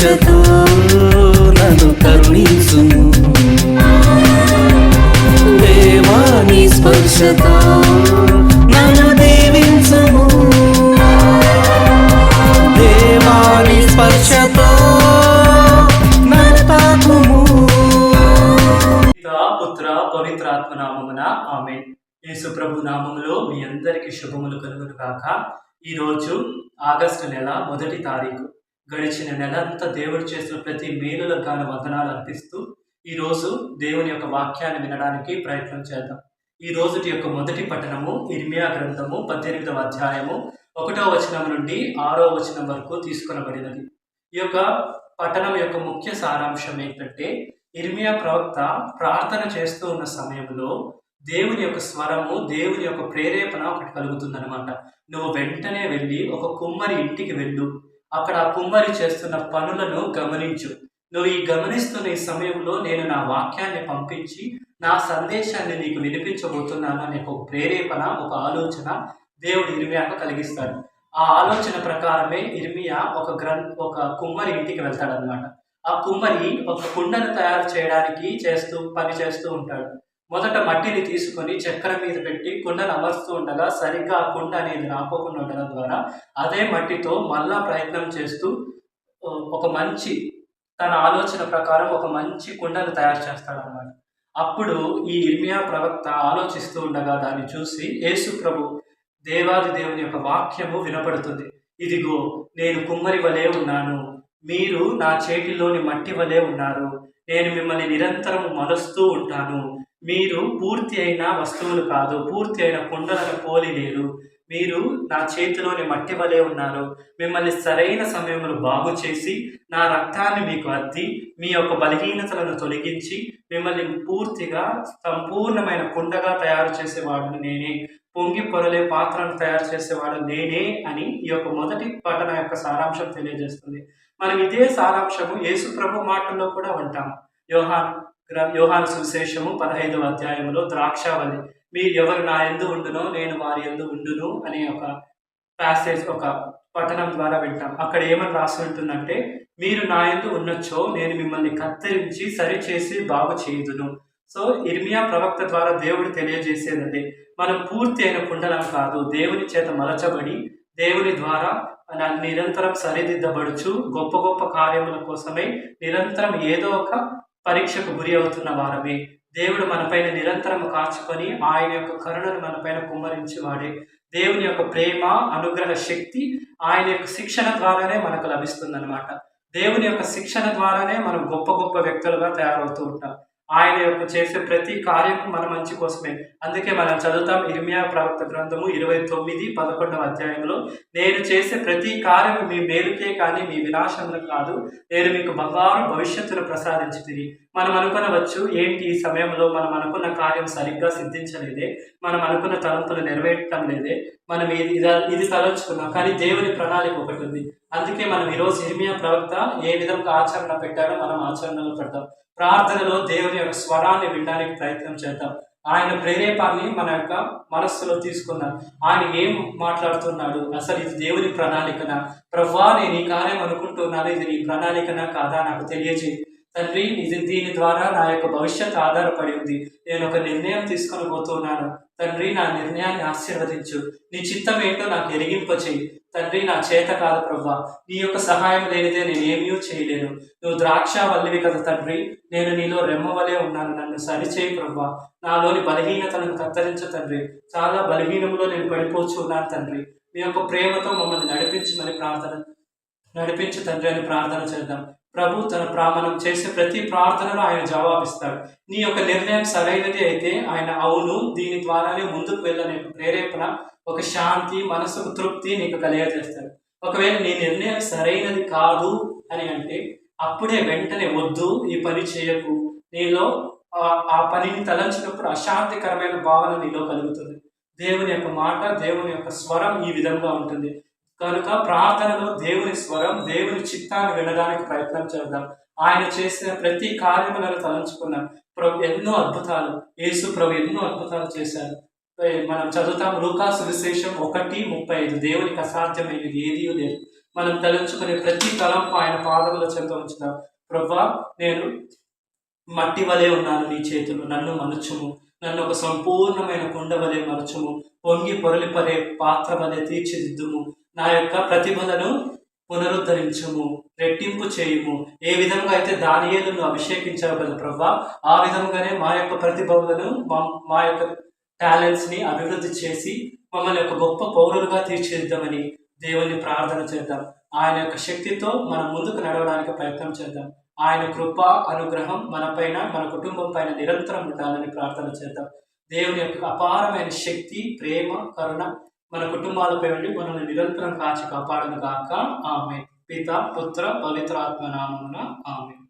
స్పర్శతో నన్ను కరుణించుము దేవాని స్పర్శతో నన్ను దీవించుము. దేవాని స్పర్శతో నన్ను పుత్ర పవిత్ర నామమున ఆమె యేసు ప్రభు నామములో మీ అందరికీ శుభములు కలుగును కాక ఈరోజు ఆగస్టు నెల మొదటి తారీఖు. గడిచిన నెలంతా దేవుడు చేసిన ప్రతి మేలులకు గాను వందనాలు అర్పిస్తూ ఈరోజు దేవుని యొక్క వాక్యాన్ని వినడానికి ప్రయత్నం చేద్దాం. ఈ రోజుటి యొక్క మొదటి పట్టణము ఇర్మియా గ్రంథము పద్దెనిమిదవ అధ్యాయము ఒకటో వచనం నుండి ఆరో వచనం వరకు తీసుకునబడినది. ఈ యొక్క పట్టణం యొక్క ముఖ్య సారాంశం ఏంటంటే ఇర్మియా ప్రవక్త ప్రార్థన చేస్తూ ఉన్న సమయంలో దేవుని యొక్క స్వరము దేవుని యొక్క ప్రేరేపణ ఒకటి కలుగుతుందనమాట నువ్వు వెంటనే వెళ్ళి ఒక కుమ్మరి ఇంటికి వెళ్ళు. అక్కడ ఆ కుమ్మరి చేస్తున్న పనులను గమనించు. నువ్వు ఈ గమనిస్తున్న ఈ సమయంలో నేను నా వాక్యాన్ని పంపించి నా సందేశాన్ని నీకు వినిపించబోతున్నాను అనే ఒక ప్రేరేపణ ఒక ఆలోచన దేవుడు ఇరిమియాకు కలిగిస్తాడు. ఆ ఆలోచన ప్రకారమే ఇర్మియా ఒక గ్రం ఒక కుమ్మరి ఇంటికి వెళ్తాడనమాట ఆ కుమ్మరి ఒక కుండను తయారు చేయడానికి చేస్తూ పని చేస్తూ ఉంటాడు. మొదట మట్టిని తీసుకొని చక్కెర మీద పెట్టి కుండను అమర్స్తూ ఉండగా సరిగ్గా ఆ కుండ అనేది రాకోకుండా ఉండడం ద్వారా అదే మట్టితో మళ్ళా ప్రయత్నం చేస్తూ ఒక మంచి తన ఆలోచన ప్రకారం ఒక మంచి కుండను తయారు చేస్తాడన్నమాట. అప్పుడు ఈ ఇర్మియా ప్రవక్త ఆలోచిస్తూ ఉండగా దాన్ని చూసి యేసు ప్రభు దేవాది దేవుని యొక్క వాక్యము వినపడుతుంది. ఇదిగో నేను కుమ్మరి వలె ఉన్నాను. మీరు నా చేతిలోని మట్టి వలె ఉన్నారు. నేను మిమ్మల్ని నిరంతరం మలుస్తూ ఉంటాను. మీరు పూర్తి అయిన వస్తువులు కాదు పూర్తి అయిన కుండలను పోలి లేరు. మీరు నా చేతిలోని మట్టి వలె ఉన్నారు. మిమ్మల్ని సరైన సమయంలో బాగు చేసి నా రక్తాన్ని మీకు అద్ది మీ యొక్క బలహీనతలను తొలగించి మిమ్మల్ని పూర్తిగా సంపూర్ణమైన కుండగా తయారు చేసేవాడు నేనే. పొంగి పొరలే పాత్రను తయారు చేసేవాడు నేనే అని ఈ యొక్క మొదటి పఠన యొక్క సారాంశం తెలియజేస్తుంది. మనం ఇదే సారాంశము యేసు ప్రభు మాటల్లో కూడా ఉంటాం యోహాన్ యోహాన్ సువిశేషము పదహైదవ అధ్యాయంలో ద్రాక్షావళి. మీరు ఎవరు నా ఎందు ఉండునో నేను వారి ఎందు ఉండును అనే ఒక ప్యాసేజ్ ఒక పఠనం ద్వారా వింటాం. అక్కడ ఏమని రాసి ఉంటుందంటే మీరు నా ఎందు ఉన్నచ్చో నేను మిమ్మల్ని కత్తిరించి సరిచేసి బాగు చేయుదును. సో ఇర్మియా ప్రవక్త ద్వారా దేవుడు తెలియజేసేదండి మనం పూర్తి అయిన కుండలం కాదు దేవుని చేత మలచబడి దేవుని ద్వారా నిరంతరం సరిదిద్దబడుచు గొప్ప గొప్ప కార్యముల కోసమై నిరంతరం ఏదో ఒక పరీక్షకు గురి అవుతున్న వారమే. దేవుడు మనపైన నిరంతరం కాచుకొని ఆయన యొక్క కరుణను మనపైన కుమ్మరించి వాడే దేవుని యొక్క ప్రేమ అనుగ్రహ శక్తి ఆయన యొక్క శిక్షణ ద్వారానే మనకు లభిస్తుందన్నమాట. దేవుని యొక్క శిక్షణ ద్వారానే మనం గొప్ప గొప్ప వ్యక్తులుగా తయారవుతూ ఉంటాం. ఆయన యొక్క చేసే ప్రతి కార్యం మన మంచి కోసమే. అందుకే మనం చదువుతాం ఇర్మియా ప్రవక్త గ్రంథము ఇరవై తొమ్మిది పదకొండవ అధ్యాయంలో నేను చేసే ప్రతి కార్యము మీ మేలుకే కానీ మీ వినాశంలో కాదు. నేను మీకు బంగారు భవిష్యత్తును ప్రసాదించి తిరిగి మనం అనుకునవచ్చు ఏంటి ఈ సమయంలో మనం అనుకున్న కార్యం సరిగ్గా సిద్ధించలేదే మనం అనుకున్న తలంపులు నెరవేర్చడం లేదే మనం ఇది ఇది- ఇది తలంచుకున్నాం కానీ దేవుని ప్రణాళిక ఒకటి ఉంది. అందుకే మనం ఈరోజు ఇర్మియా ప్రవక్త ఏ విధంగా ఆచరణ పెట్టాడో మనం ఆచరణలో పెడతాం. ప్రార్థనలో దేవుని యొక్క స్వరాన్ని వినడానికి ప్రయత్నం చేద్దాం. ఆయన ప్రేరేపాన్ని మన యొక్క మనస్సులో తీసుకుందాం. ఆయన ఏం మాట్లాడుతున్నాడు? అసలు ఇది దేవుని ప్రణాళికనా? ప్రవ్వా నేను ఈ కార్యం అనుకుంటున్నాను. ఇది నీ ప్రణాళికనా కాదా? నాకు తెలియజేయి. తండ్రి ఇది దీని ద్వారా నా యొక్క భవిష్యత్ ఆధారపడి ఉంది. నేను ఒక నిర్ణయం తీసుకొని పోతున్నాను. తండ్రి నా నిర్ణయాన్ని ఆశీర్వదించు. నీ చిత్తం ఏంటో నాకు ఎరిగింపచేయి. చెయ్యి తండ్రి నా చేత కాదు ప్రభా నీ యొక్క సహాయం లేనిదే నేను ఏమీ చేయలేను. నువ్వు ద్రాక్ష వల్లివి కదా తండ్రి. నేను నీలో రెమ్మవలే ఉన్నాను. నన్ను సరిచేయి ప్రభా నాలోని బలహీనతలను కత్తరించు తండ్రి. చాలా బలహీనంలో నేను పడిపోవచ్చు ఉన్నాను తండ్రి. మీ యొక్క ప్రేమతో మమ్మల్ని నడిపించమని ప్రార్థన నడిపించు తండ్రి అని ప్రార్థన చేద్దాం. ప్రభు తన ప్రామణం చేసే ప్రతి ప్రార్థనలో ఆయన జవాబిస్తాడు. నీ యొక్క నిర్ణయం సరైనది అయితే ఆయన అవును. దీని ద్వారానే ముందుకు వెళ్ళనే ప్రేరేపణ ఒక శాంతి మనసుకు తృప్తి నీకు కలిగజేస్తాడు ఒకవేళ నీ నిర్ణయం సరైనది కాదు అని అంటే అప్పుడే వెంటనే వద్దు ఈ పని చేయకు. నీలో ఆ- పనిని తలంచినప్పుడు అశాంతికరమైన భావన నీలో కలుగుతుంది. దేవుని యొక్క మాట దేవుని యొక్క స్వరం ఈ విధంగా ఉంటుంది. కనుక ప్రార్థనలో దేవుని స్వరం దేవుని చిత్తాన్ని వినడానికి ప్రయత్నం చేద్దాం. ఆయన చేసిన ప్రతి కార్యములను తలంచుకున్నాం. ప్రభు ఎన్నో అద్భుతాలు. యేసు ప్రభు ఎన్నో అద్భుతాలు చేశారు మనం చదువుతాం లూకాసు విశేషం ఒకటి ముప్పై ఐదు. దేవునికి అసాధ్యమైనది ఏదీ లేదు మనం తలంచుకునే ప్రతి తలంపు ఆయన పాదముల చెంత ఉంచుదాం ప్రభా నేను మట్టి వలె ఉన్నాను నీ చేతులు నన్ను మనుచుము. నన్ను ఒక సంపూర్ణమైన కుండ వలె మరచుము. పొంగి పొరలిపరే పాత్ర వలె తీర్చిదిద్దుము. నా యొక్క ప్రతిభలను పునరుద్ధరించుము రెట్టింపు చేయుము. ఏ విధంగా అయితే దానియేలను అభిషేకించావు కదా ప్రభా ఆ విధంగానే మా యొక్క ప్రతిభలను మా మా యొక్క టాలెంట్స్ని అభివృద్ధి చేసి మమ్మల్ని ఒక గొప్ప పౌరులుగా తీర్చిదిద్దామని దేవుణ్ణి ప్రార్థన చేద్దాం. ఆయన యొక్క శక్తితో మనం ముందుకు నడవడానికి ప్రయత్నం చేద్దాం. ఆయన కృప అనుగ్రహం మనపైన మన కుటుంబం పైన నిరంతరం ఉండాలని ప్రార్థన చేద్దాం. దేవుని యొక్క అపారమైన శక్తి ప్రేమ కరుణ మన కుటుంబాలపై ఉండి మనల్ని నిరంతరం కాచి కాపాడను గాక. ఆమె పిత పుత్ర పవిత్రాత్మ నామమున ఆమె